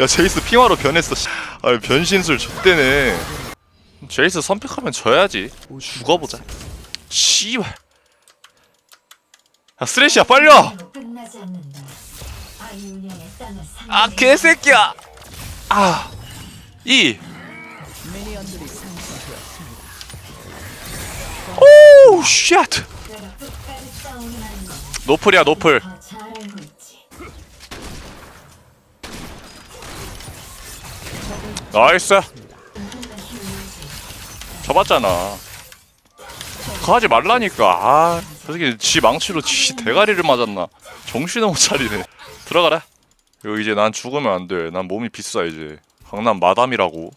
야 제이스 핑화로 변했어. 씨. 아 변신술 좆대네. 제이스 선택하면 져야지. 죽어보자. 씨발. 야 쓰레쉬야 땅을 아 개새끼야! 아 이. 오우 쉣. 노플이야 노플 더잘 알고 있지. 나이스. 잡았잖아. 하지 말라니까. 아 저 새끼 지 망치로 지 대가리를 맞았나. 정신을 못 차리네. 들어가라. 이거 이제 난 죽으면 안돼난 몸이 비싸 이제. 강남 마담이라고.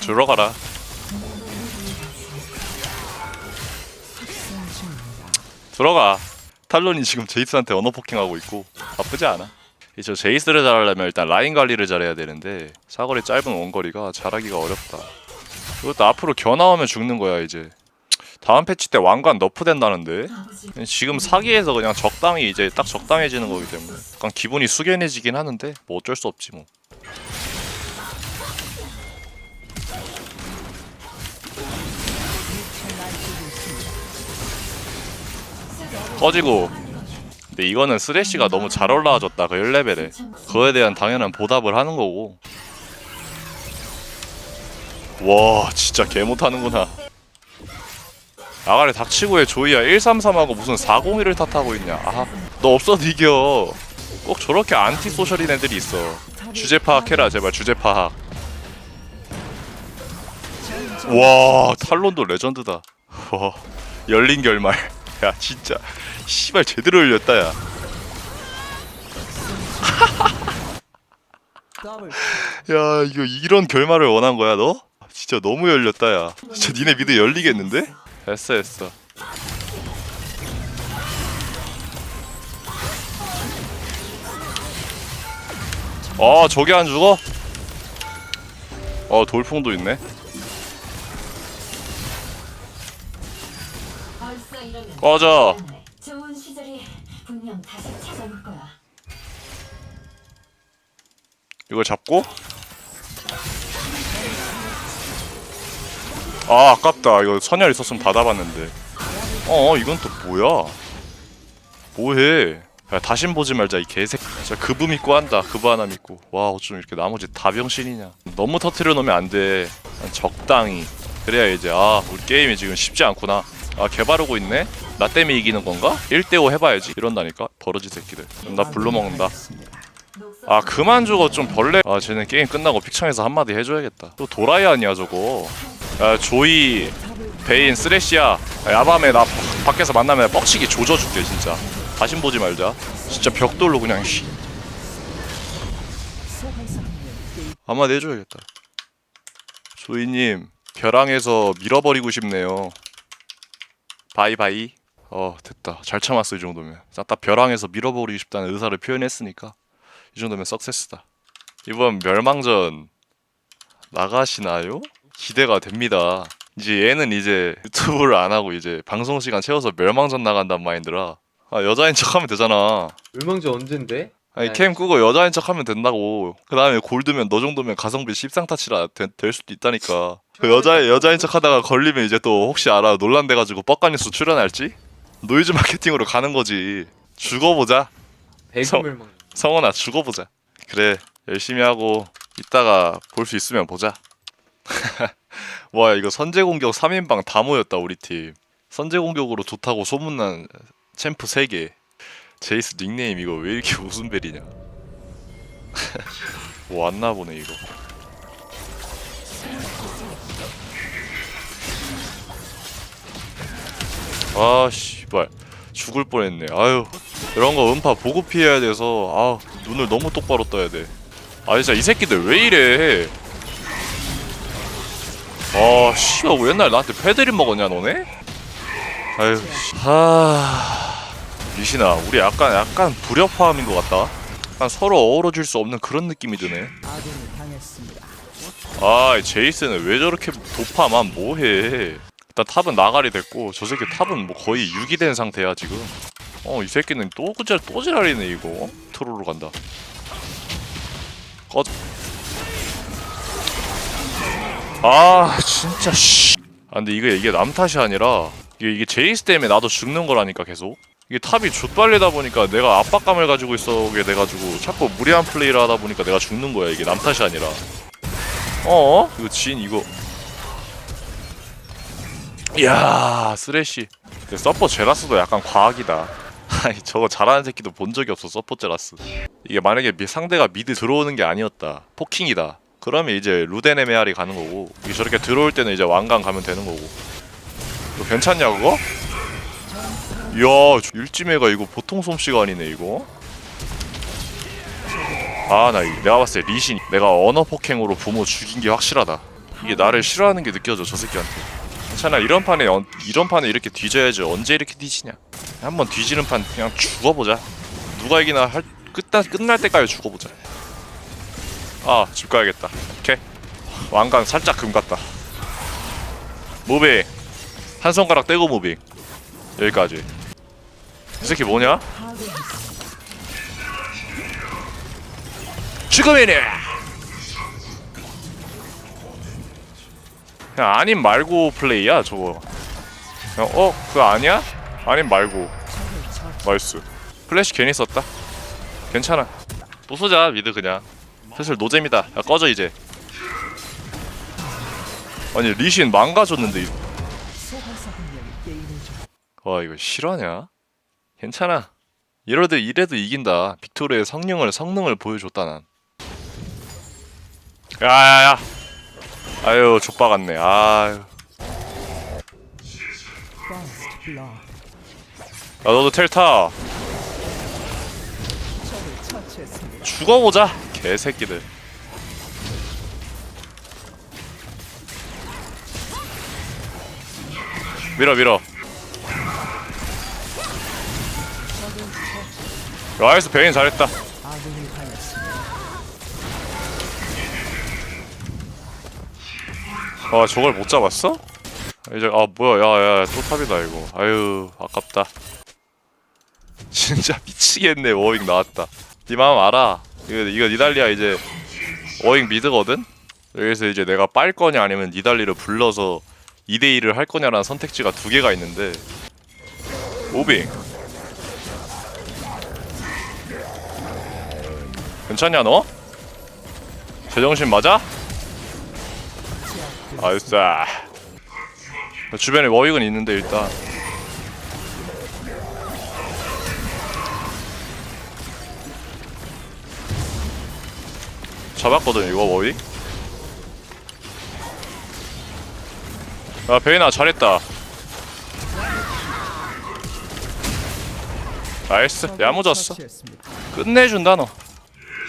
들어가라. 들어가. 탈론이 지금 제이스한테 언어 포킹하고 있고 나쁘지 않아 이제 저 제이스를 잘하려면 일단 라인 관리를 잘해야 되는데 사거리 짧은 원거리가 잘하기가 어렵다. 이것도 앞으로 겨 나오면 죽는 거야 이제. 다음 패치 때 왕관 너프 된다는데? 지금 사기에서 그냥 적당히 이제 딱 적당해지는 거기 때문에. 약간 기분이 숙연해지긴 하는데 뭐 어쩔 수 없지 뭐. 꺼지고 근데 이거는 쓰레쉬가 너무 잘 올라와줬다 그 1레벨에. 그거에 대한 당연한 보답을 하는 거고. 와 진짜 개 못하는구나. 아가리 닥치고 해 조이야 133하고 무슨 401을 탓하고 있냐. 아너 없어도 이겨. 꼭 저렇게 안티 소셜인 애들이 있어. 주제 파악해라 제발 주제 파악. 와 탈론도 레전드다. 와 열린 결말. 야 진짜 씨발 제대로 열렸다 야 야 이거 이런 결말을 원한 거야 너? 진짜 너무 열렸다 야 진짜 니네 미드 열리겠는데? 됐어 됐어 아 저게 안 죽어? 어 돌풍도 있네 꺼져 좋은 시절이 분명 다시 찾아올 거야. 이걸 잡고? 아 아깝다. 이거 선열 있었으면 다 잡았는데. 어 이건 또 뭐야? 뭐해? 야 다신 보지 말자 이 개새끼. 진짜 그부 믿고 한다. 그부 하나 믿고. 와 어쩜 이렇게 나머지 다 병신이냐. 너무 터트려 놓으면 안돼. 적당히. 그래야 이제 아 우리 게임이 지금 쉽지 않구나. 아 개바르고 있네 나 때문에 이기는 건가? 1대5 해봐야지. 이런다니까? 버러지 새끼들. 나 불러 먹는다. 아 그만 죽어. 좀 벌레. 아 쟤네 게임 끝나고 픽창에서 한마디 해줘야겠다. 또 도라이 아니야 저거? 야 조이 베인 쓰레쉬야. 야, 야밤에 나 바- 밖에서 만나면 뻑치기 조져줄게 진짜. 다신 보지 말자. 진짜 벽돌로 그냥 씨. 한마디 해줘야겠다. 조이님 벼랑에서 밀어버리고 싶네요. 바이바이 어 됐다 잘 참았어 이 정도면 딱 벼랑에서 밀어버리고 싶다는 의사를 표현했으니까 이 정도면 석세스다. 이번 멸망전 나가시나요? 기대가 됩니다. 이제 얘는 이제 유튜브를 안 하고 이제 방송 시간 채워서 멸망전 나간단 마인드라 아 여자인 척하면 되잖아. 멸망전 언젠데? 아니 네. 캠 끄고 여자인 척하면 된다고. 그 다음에 골드면 너 정도면 가성비 십상타치라 되- 될 수도 있다니까. 그 여자 여자인 척하다가 걸리면 이제 또 혹시 알아 논란돼가지고 뻑가니수 출연할지? 노이즈 마케팅으로 가는 거지. 죽어보자. 서- 멸망전 성원아 죽어보자. 그래 열심히 하고 이따가 볼 수 있으면 보자. 와 이거 선제 공격 3인방 다 모였다 우리 팀. 선제 공격으로 좋다고 소문난 챔프 3개. 제이스 닉네임 이거 왜 이렇게 웃음벨이냐. 뭐 왔나 보네 이거 아 씨발 죽을 뻔했네 아유 이런 거 음파 보고 피해야 돼서 아 눈을 너무 똑바로 떠야 돼. 아 진짜 이 새끼들 왜 이래? 아 씨발 왜 옛날 나한테 패드립 먹었냐 너네? 아유 씨. 하 리신아 우리 약간 약간 불협화음인 것 같다. 약간 서로 어우러질 수 없는 그런 느낌이 드네. 아 제이스는 왜 저렇게 도파만 뭐해? 일단 탑은 나가리 됐고 저 새끼 탑은 뭐 거의 6이 된 상태야 지금. 어 이 새끼는 또 그잘 또 지랄이네 이거. 트롤로 간다. 꺼져 아 진짜 씨. 아, 근데 이게 이게 남 탓이 아니라 이게 이게 제이스 때문에 나도 죽는 거라니까 계속. 이게 탑이 좆빨리다 보니까 내가 압박감을 가지고 있어게 돼가지고 자꾸 무리한 플레이를 하다 보니까 내가 죽는 거야 이게 남 탓이 아니라. 어? 이거 진 이거 이야 쓰레쉬. 근데 서퍼 제라스도 약간 과학이다. 아니 저거 잘하는 새끼도 본 적이 없어 서퍼 제라스. 이게 만약에 미- 상대가 미드 들어오는 게 아니었다. 포킹이다. 그러면 이제 루덴의 메아리 가는 거고 저렇게 들어올 때는 이제 왕관 가면 되는 거고. 이거 괜찮냐 그거? 이야 저 일지매가 이거 보통 솜씨가 아니네 이거. 아나 내가 봤을 때 리신 내가 언어 폭행으로 부모 죽인 게 확실하다. 이게 나를 싫어하는 게 느껴져 저 새끼한테 괜찮아. 이런 판에 어, 이런 판에 이렇게 뒤져야지 언제 이렇게 뒤지냐. 한번 뒤지는 판 그냥 죽어보자. 누가 이기나 할 끝나, 끝날 때까지 죽어보자. 아 집 가야겠다. 오케이. 왕관 살짝 금 같다. 무빙. 한 손가락 떼고 무빙. 여기까지. 이 새끼 뭐냐? 죽음이네 그냥 아님 말고 플레이야 저거. 그냥 어? 그거 아니야? 아님 말고. 나이스. 플래시 괜히 썼다. 괜찮아. 부수자 미드 그냥. 슬슬 노잼이다. 야 꺼져 이제. 아니 리신 망가졌는데 이- 와 이거 실화냐? 괜찮아. 이러도 이래도 이긴다. 빅토르의 성능을 성능을 보여줬다 난. 야야야 아유 족바 같네. 아유. 야 너도 텔타. 죽어보자 개새끼들. 밀어 밀어. 나이스 베인 잘했다 아 저걸 못 잡았어? 이제 아 뭐야 야 야 또 탑이다 이거. 아유 아깝다. 진짜 미치겠네 워잉 나왔다. 네 마음 알아. 이거 이거 니달리아 이제 워잉 미드거든? 여기서 이제 내가 빨 거냐 아니면 니달리를 불러서 2대2를 할 거냐라는 선택지가 두 개가 있는데. 오빙 괜찮냐 너? 제정신 맞아? 아이스 주변에 워익은 있는데 일단. 잡았거든 이거 워익. 야 베이나 잘했다. 나이스. 야무졌어. 끝내준다 너.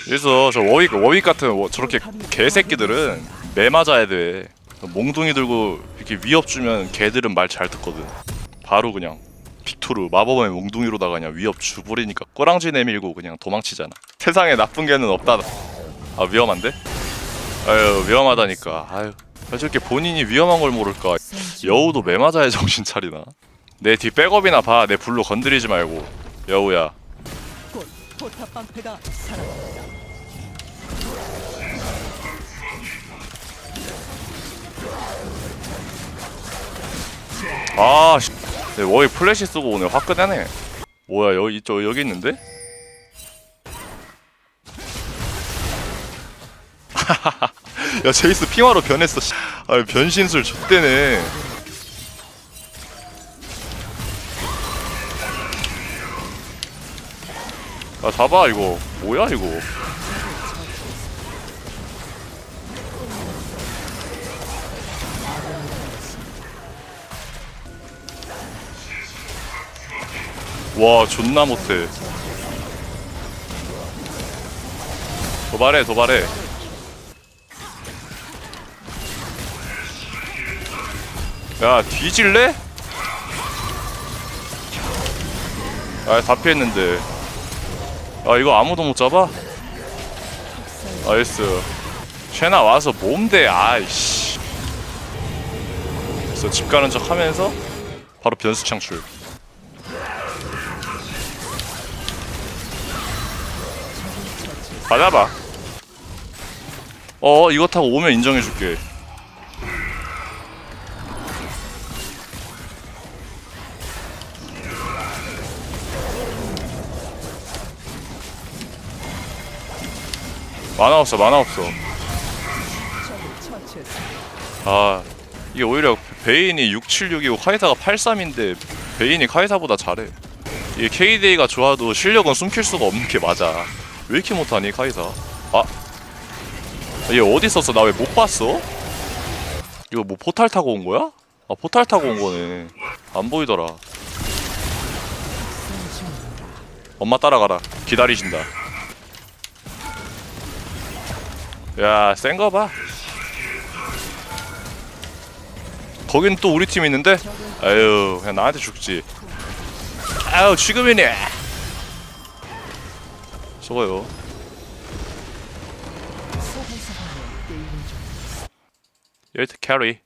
그래서 저 워익 워익 같은 워- 저렇게 개새끼들은 매 맞아야 돼 몽둥이 들고 이렇게 위협 주면 걔들은 말 잘 듣거든. 바로 그냥 빅토르 마법의 몽둥이로다가 그냥 위협 주버리니까 꼬랑지 내밀고 그냥 도망치잖아. 세상에 나쁜 개는 없다 아 위험한데? 아유 위험하다니까. 아유 왜 저렇게 본인이 위험한 걸 모를까. 여우도 매 맞아야 정신 차리나? 내 뒤 백업이나 봐내 불로 건드리지 말고. 여우야 아, 씨. 네, 워이 플래시 쓰고 오늘 화끈하네. 뭐야, 여기 저 여기 있는데? 야, 제이스 핑화로 변했어. 씨. 아, 변신술 좆대네. 아, 잡아 이거. 뭐야 이거? 와 존나 못해. 도발해 도발해. 야 뒤질래? 아다 피했는데. 아 이거 아무도 못 잡아? 나이스. 쉐나 와서 몸대 아이씨. 그래서 집 가는 척 하면서 바로 변수 창출 받아봐. 어 이거 타고 오면 인정해줄게. 만화 없어 만화 없어. 아 이게 오히려 베인이 676이고 카이사가 83인데 베인이 카이사보다 잘해. 이게 KDA가 좋아도 실력은 숨길 수가 없는 게 맞아 왜 이렇게 못하니 카이사? 아. 얘 어디 있었어? 나 왜 못 봤어? 이거 뭐 포탈 타고 온 거야? 아 포탈 타고 온 거네. 안 보이더라. 엄마 따라가라. 기다리신다. 야센거 봐. 거긴 또 우리 팀 있는데? 아유 그냥 나한테 죽지. 아유 지금이네 좀 1트 캐리